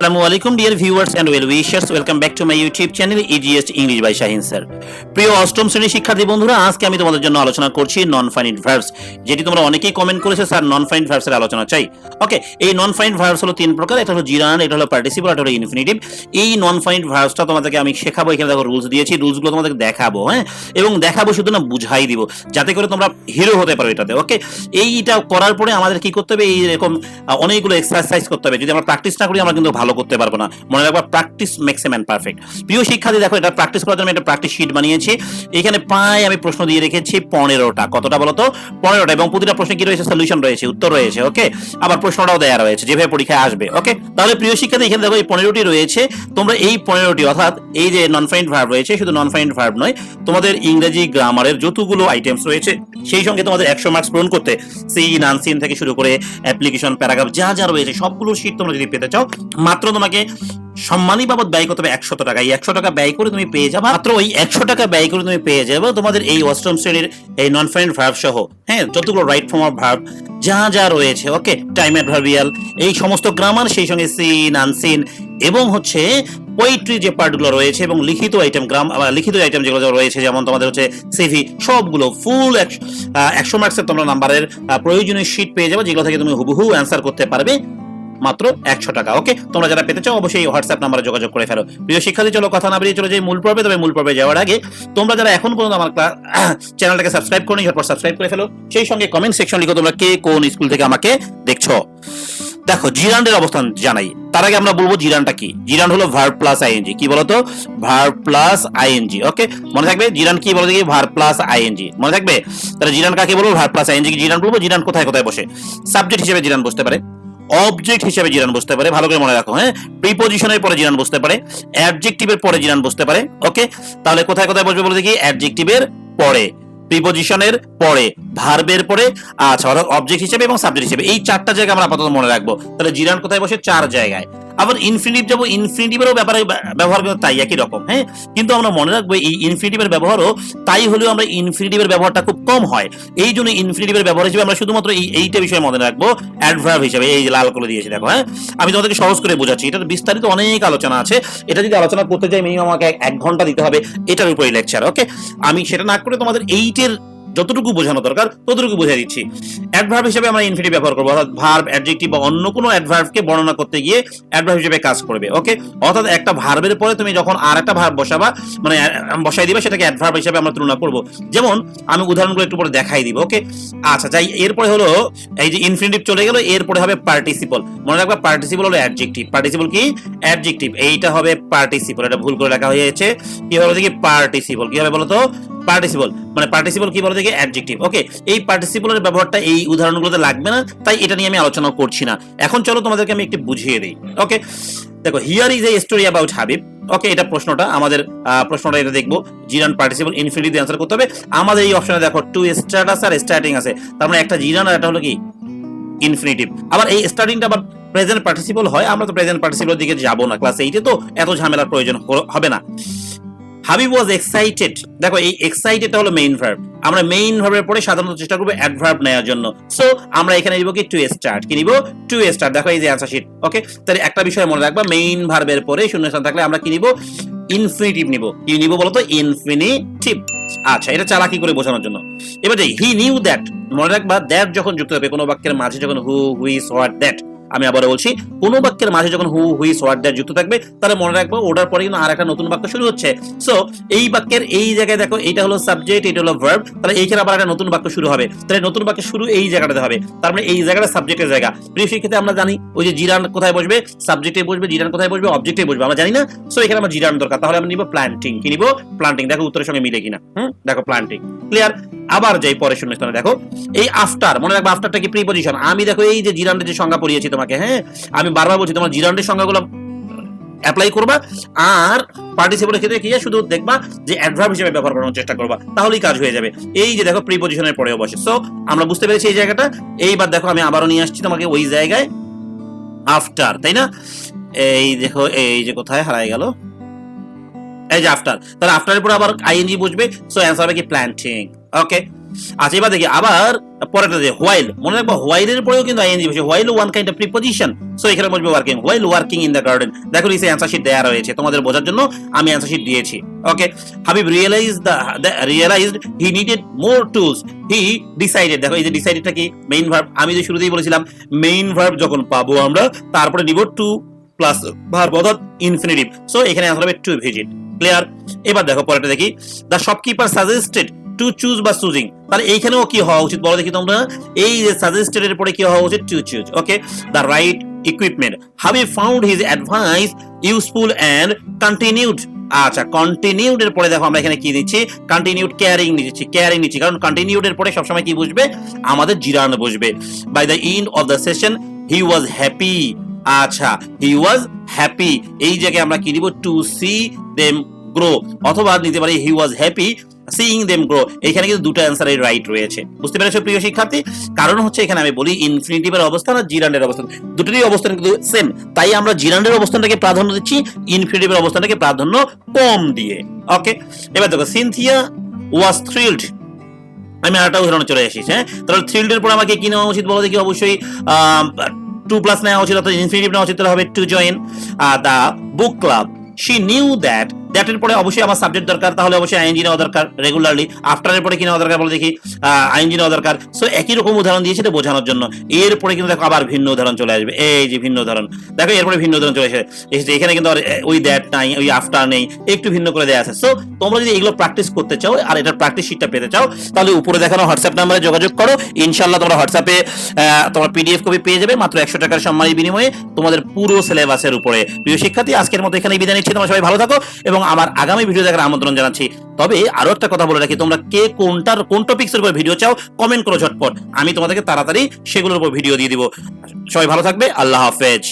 আসসালামু আলাইকুম dear viewers and well wishers welcome back to my YouTube channel English by Shahin sir প্রিয় অষ্টম শ্রেণির শিক্ষার্থী বন্ধুরা, আজকে আমি তোমাদের জন্য আলোচনা করছি নন ফাইনিট ভার্বস যেটি তোমরা অনেকেই কমেন্ট করেছ, স্যার নন ফাইনিট ভার্বসের আলোচনা চাই। ওকে এই নন ফাইনিট ভার্বস হলো তিন প্রকার, এটা হলো জিরান এটা হলো পার্টিসিপল এটা হলো ইনফিনিটিভ এই নন ফাইনিট ভার্বসটা তোমাদেরকে আমি শেখাবো, এখানে দেখো রুলস দিয়েছি রুলসগুলো তোমাদেরকে দেখাবো হ্যাঁ? এবং দেখাবো শুধু না, বুঝাই দিব, যাতে করে তোমরা হিরো হতে পারো এটাতে ওকে এইটা করার পরে আমাদের কি করতে হবে, এই এরকম অনেকগুলো এক্সারসাইজ করতে হবে। যদি আমরা প্র্যাকটিস না করি, আমরা কিন্তু ভালো করতে পারব না। মনে রাখবা practice makes a man perfect প্রিয় শিক্ষার্থী, দেখো, এটা প্র্যাকটিস করার জন্য একটা প্র্যাকটিস শিট বানিয়েছি। এখানে প্রায় আমি প্রশ্ন দিয়ে রেখেছি পনেরোটা। কতটা বলতো? পনেরোটা এবং প্রতিটা প্রশ্নে কি রয়েছে? সলিউশন রয়েছে, উত্তর রয়েছে ওকে আবার প্রশ্নটাও দেওয়া রয়েছে, যেভাবে পরীক্ষায় আসবে ওকে তাহলে প্রিয় শিক্ষার্থী, এখানে দেখো, এই পনেরোটি রয়েছে। তোমরা এই পনেরোটি, অর্থাৎ এই যে নন ফাইন্ড ভার্ব রয়েছে, শুধু নন ফাইন্ড ভার্ব নয়, তোমাদের ইংরেজি গ্রামারের যতগুলো আইটেমস রয়েছে সেই সঙ্গে তোমাদের একশো মার্কস পূরণ করতে সিন আনসিন থেকে শুরু করে অ্যাপ্লিকেশন প্যারাগ্রাফ যা যা রয়েছে, সবগুলো শীট তোমরা যদি পেতে চাও, মাত্র তোমাকে সম্মানী বাবদ ব্যয় করতে হবে একশো টাকা। এই একশো টাকা ব্যয় করে তুমি পেয়ে যাবে। মাত্র ওই একশো টাকা ব্যয় করে তুমি পেয়ে যাবে তোমাদের এই অষ্টম শ্রেণির এই নন ফাইন ভার্ব সহ। হ্যাঁ যতগুলো রাইট ফর্ম অফ ভার্ব যা যা রয়েছে ওকে টাইম অ্যাডভার্বিয়াল এই সমস্ত গ্রামার সেই সঙ্গে সিন আনসিন এবং হচ্ছে পোয়েট্রি যে পার্টগুলো রয়েছে এবং লিখিত আইটেম গ্রাম লিখিত আইটেম যেগুলো রয়েছে, যেমন তোমাদের হচ্ছে সিভি সবগুলো ফুল একশো মার্কসের তোমরা নাম্বারের প্রয়োজনীয় শিট পেয়ে যাবে, যেগুলো থেকে তুমি হুবহু অ্যান্সার করতে পারবে মাত্র একশো টাকা ওকে তোমরা যারা পেতে চাও, অবশ্যই হোয়াটসঅ্যাপ নাম্বারে যোগাযোগ করে ফেলো। প্রিয় শিক্ষার্থী, চলো কথা না বেরিয়ে চলে যাই মূল পর্বে, তবে মূল পর্বে যাওয়ার আগে তোমরা যারা এখন পর্যন্ত আমার চ্যানেলটাকে সাবস্ক্রাইব করনি, ঝটপট সাবস্ক্রাইব করে ফেলো। সেই সঙ্গে কমেন্ট সেকশন লিখো তোমরা কে কোন স্কুল থেকে আমাকে দেখছ। দেখো জিরান্ডের অবস্থান জানাই। তার আগে আমরা বলব জিরানটা কি? জিরান হলো ভার প্লাস আইএনজি কি বলতো? ভার প্লাস আইএনজি ওকে মনে থাকবে জিরান কি বলো দেখি? ভার প্লাস আইএনজি মনে থাকবে? তাহলে জিরান কাকে বলব? ভার প্লাস আইএনজি কি জিরান বলব? জিরান কোথায় কোথায় বসে? সাবজেক্ট হিসেবে জিরান বসতে পারে। অবজেক্ট হিসেবে জিরান বসতে পারে। ভালো করে মনে রাখো হ্যাঁ? প্রিপোজিশনের পরে জিরান বসতে পারে। অ্যাডজেক্টিভের পরে জিরান বসতে পারে ওকে তাহলে কোথায় কোথায় বসবে বলে দেখি? অ্যাডজেক্টিভের পরে। প্রিপোজিশনের পরে ভার্বের পরে আচ্ছা অবজেক্ট হিসেবে এবং সাবজেক্ট হিসেবে। এই চারটা জায়গা আমরা আপাতত মনে রাখব। তাহলে জিরান কোথায় বসে? চার জায়গায়। আবার ইনফিনিটিভ যাব ইনফিনিটিভেরও ব্যাপারে, ব্যবহার কিন্তু তাই, একই রকম হ্যাঁ? কিন্তু আমরা মনে রাখব এই ইনফিনিটিভের ব্যবহারও তাই হলেও আমরা ইনফিনিটিভের ব্যবহারটা খুব কম হয়। এই জন্য ইনফিনিটিভের ব্যবহার হিসেবে আমরা শুধুমাত্র এই, এইটা বিষয়ে মনে রাখব অ্যাডভার্ব হিসেবে, এই লাল করে দিয়েছি, দেখো হ্যাঁ? আমি তোমাদেরকে সহজ করে বোঝাচ্ছি, এটার বিস্তারিত অনেক আলোচনা আছে, এটা যদি আলোচনা করতে যাই মিনিমাম আমাকে এক ঘণ্টা দিতে হবে, এটার উপরে লেকচার ওকে আমি সেটা না করে তোমাদের এইটের যতটুকু বোঝানো দরকার, ততটুকু বুঝিয়ে দিচ্ছি। অ্যাডভার্ব হিসেবে আমরা ইনফিনিটিভ ব্যবহার করব, অর্থাৎ ভার্ব অ্যাডজেক্টিভ বা অন্য কোনো অ্যাডভার্বকে বর্ণনা করতে গিয়ে অ্যাডভার্ব হিসেবে কাজ করবে ওকে অর্থাৎ একটা ভার্বের পরে তুমি যখন আর একটা ভার্ব বসাবা মানে বসাই দিবে, সেটাকে অ্যাডভার্ব হিসেবে আমরা তুলনা করব। যেমন, আমি উদাহরণগুলো একটু পরে দেখাই দিব ওকে আচ্ছা যাই, এরপরে হলো, এই যে ইনফিনিটিভ চলে গেল, এরপরে হবে পার্টিসিপল মনে রাখবা পার্টিসিপল হলো অ্যাডজেক্টিভ পার্টিসিপল কি? অ্যাডজেক্টিভ এইটা হবে পার্টিসিপল এটা ভুল করে লেখা হয়েছে। কি হবে দেখি? পার্টিসিপল কি হবে বলো তো পার্টিসিপল মানে পার্টিসিপল কি বলো দেখি? অ্যাডজেক্টিভ ওকে এই পার্টিসিপলের ব্যবহারটা এই উদাহরণগুলোতে লাগবে না, তাই এটা নিয়ে আমি আলোচনা করছি না। এখন চলো তোমাদেরকে আমি একটু বুঝিয়ে দিই ওকে দেখো here is a story about Habib okay এটা প্রশ্নটা, আমাদের প্রশ্নটা এটা দেখব। জিরান পার্টিসিপল ইনফিনিটি দিয়ে অ্যান্সার করতে হবে। আমাদের এই অপশনে দেখো টু স্টার্টাস আর স্টার্টিং আছে। তার মানে একটা জিরান আর একটা হলো কি? ইনফিনিটিভ আবার এই স্টার্টিংটা আবার প্রেজেন্ট পার্টিসিপল হয়, আমরা তো প্রেজেন্ট পার্টিসিপলের দিকে যাব না ক্লাস এইটে তো এত ঝামেলার প্রয়োজন হবে না। হাবিব ওয়াজ এক্সাইটেড দেখো, এই এক্সাইটেডটা হলো মেইন ভার্ব আমরা মেইন ভার্বের পরে সাধারণত চেষ্টা করব অ্যাডভার্ব নেওয়ার জন্য। সো আমরা এখানে নিব কি? টু স্টার্ট কি নিব? টু স্টার্ট দেখো এই যে অ্যান্সার শিট ওকে তাহলে একটা বিষয় মনে রাখবা মেইন ভার্বের পরে শূন্যস্থান থাকলে আমরা কি নিব? ইনফিনিটিভ নিব। কি নিব বলতো? ইনফিনিটিভ আচ্ছা এটা চালাকি করে বোঝানোর জন্য। এবার হি নিউ দ্যাট মনে রাখবা দ্যাট যখন যুক্ত হবে, কোনো বাক্যের মাঝে যখন হু হুইস হোয়াট দ্যাট আমি আবার বলছি, কোন বাক্যের মাঝে যখন হু হুইস হোয়াট দ্যাট যুক্ত থাকবে, তাহলে মনে রাখব ওটার পরে কিন্তু আর একটা নতুন বাক্য শুরু হচ্ছে। সো এই বাক্যের এই জায়গায় দেখো, এইটা হলো সাবজেক্ট এটা হলো ভার্ব তাহলে এইখানে আবার একটা নতুন বাক্য শুরু হবে। তাহলে নতুন বাক্য শুরু এই জায়গাটাতে হবে। তার মানে এই জায়গাটা সাবজেক্টের জায়গা। প্রিয় শিক্ষার্থী আমরা জানি, ওই যে জিরান কোথায় বসবে? সাবজেক্টে বসবে, জিরান কোথায় বসবে? অবজেক্টে বসবে, আমরা জানি না। সো এখানে আমার জিরান দরকার, তাহলে আমরা নিব প্ল্যান্টিং কি নিব? প্ল্যান্টিং দেখো উত্তরের সঙ্গে মিলে কিনা। হুম? দেখো প্ল্যান্টিং ক্লিয়ার আবার যাই পরের শূন্য স্থানে দেখো, এই আফটার মনে রাখবে আফটারটা কি প্রিপোজিশন আমি দেখো এই যে জিরান্ডের যে সংজ্ঞা পড়িয়েছি তোমাকে হ্যাঁ? আমি বারবার বলছি তোমার জিরান্ডের সংজ্ঞাগুলো অ্যাপ্লাই করবা আর পার্টিসিপেলের ক্ষেত্রে কি শুধু দেখবা যে অ্যাডভার্ব হিসেবে ব্যবহার করার চেষ্টা করবা, তাহলেই কাজ হয়ে যাবে। এই যে দেখো প্রিপোজিশনের পরেও বসে। সো আমরা বুঝতে পেরেছি এই জায়গাটা। এইবার দেখো আমি আবারও নিয়ে আসছি তোমাকে ওই জায়গায়। আফটার তাই না? এই দেখো, এই যে কোথায়? হারাই গেল। এই যে আফটার তাহলে আফটারের পরে আবার আইএনজি বুঝবে। সো অ্যান্সার হবে কি? প্ল্যান্টিং ওকে আচ্ছা এবার দেখি, আবার পরেরটা যে হোয়াইল মনে রাখব হোয়াইলের পরেও কিন্তু আইএনজি বসে while one kind of preposition so এখানে বসবে working while working in the garden দেখো, নিচে অ্যান্সার শিট দেওয়া রয়েছে, তোমাদের বোঝার জন্য আমি অ্যান্সার শিট দিয়েছি। Okay Habib realise the realised he needed more tools he decided দেখো, এই যে ডিসাইডেডটা কি? মেইন ভার্ব আমি যে শুরুতেই বলেছিলাম মেইন ভার্ব যখন পাবো আমরা, তারপরে নিব টু প্লাস ভার্ব অর্থাৎ ইনফিনিটিভ সো এখানে অ্যান্সার হবে টু ভিজিট ক্লিয়ার এবার দেখো, পরেরটা দেখি। The shopkeeper suggested to choose বা চুজিং তাহলে এইখানেও কি হওয়া উচিত বলো দেখি তোমরা? এই যে সাজেস্টেড এর পরে কি হওয়া উচিত? To choose okay the right equipment Habib found his advice useful and continued আচ্ছা কন্টিনিউড এর পরে দেখো আমরা এখানে কি দিচ্ছি? কন্টিনিউড কেয়ারিং নিচ্ছি কেয়ারিং নিচ্ছি কারণ কন্টিনিউড এর পরে সবসময় কি বুঝবে? আমাদের জিরান বুঝবে। By the end of the session he was happy আচ্ছা হি ওয়াজ হ্যাপি এই জায়গায় আমরা কি দিব টু সি দেম গ্রো অথবা নিতে পারি he was happy seeing them grow এখানে কিন্তু দুটো অ্যান্সারই রাইট রয়েছে। বুঝতে পেরেছ প্রিয় শিক্ষার্থী? কারণ হচ্ছে এখানে আমি বলি ইনফিনিটিভের অবস্থান আর জিরান্ডের অবস্থান। দুটোরই অবস্থান কিন্তু সেম তাই আমরা জিরান্ডের অবস্থানটাকে প্রাধান্য দিচ্ছি ইনফিনিটিভের অবস্থানটাকে প্রাধান্য কম দিয়ে। ওকে এবার দেখো সিনথিয়া ওয়াজ থ্রিল্ড আমি আরেকটা উদাহরণে চলে আসি হ্যাঁ? তাহলে থ্রিল্ডের পর আমাকে কি নেওয়া উচিত বলো দেখি? অবশ্যই টু প্লাস নেওয়া উচিত, অর্থাৎ ইনফিনিটিভ নেওয়া উচিত, তাহলে হবে to join the book club she knew that দ্যাটের পরে অবশ্যই আমার সাবজেক্ট দরকার তাহলে অবশ্যই আইএনজি নেওয়া দরকার রেগুলারলি আফটারের পরে কি নেওয়া দরকার বলে দেখি আইএনজি নেওয়া দরকার। সো একই রকম উদাহরণ দিয়েছে এটা বোঝানোর জন্য। এরপরে কিন্তু দেখো আবার ভিন্ন উদাহরণ চলে আসবে। এই যে ভিন্ন উদাহরণ। দেখো এরপরে ভিন্ন উদাহরণ চলে এসেছে। এখানে কিন্তু আর, ওই দ্যাট নাই ওই আফটার নেই একটু ভিন্ন করে দেওয়া আছে। সো তোমরা যদি এগুলো প্র্যাকটিস করতে চাও আর এটার প্র্যাকটিস শিটটা পেতে চাও তাহলে উপরে দেখানো হোয়াটসঅ্যাপ নাম্বারে যোগাযোগ করো। ইনশাল্লাহ তোমরা হোয়াটসঅ্যাপে তোমরা পিডিএফ কপি পেয়ে যাবে। মাত্র একশো টাকার সম্মানের বিনিময়ে তোমাদের পুরো সিলেবাসের উপরে। প্রিয় শিক্ষার্থী আজকের মতো এখানে বিদায় নিচ্ছি। তোমরা সবাই ভালো থাকো এবং আমার আগামী ভিডিও দেখার আমন্ত্রণ জানাচ্ছি। তবে আরও একটা কথা বলে রাখি, তোমরা কে কোনটার, কোন টপিক্সের উপর ভিডিও চাও কমেন্ট করো ঝটপট। আমি তোমাদেরকে তাড়াতাড়ি সেগুলোর উপর ভিডিও দিয়ে দিব। সবাই ভালো থাকবে, আল্লাহ হাফেজ।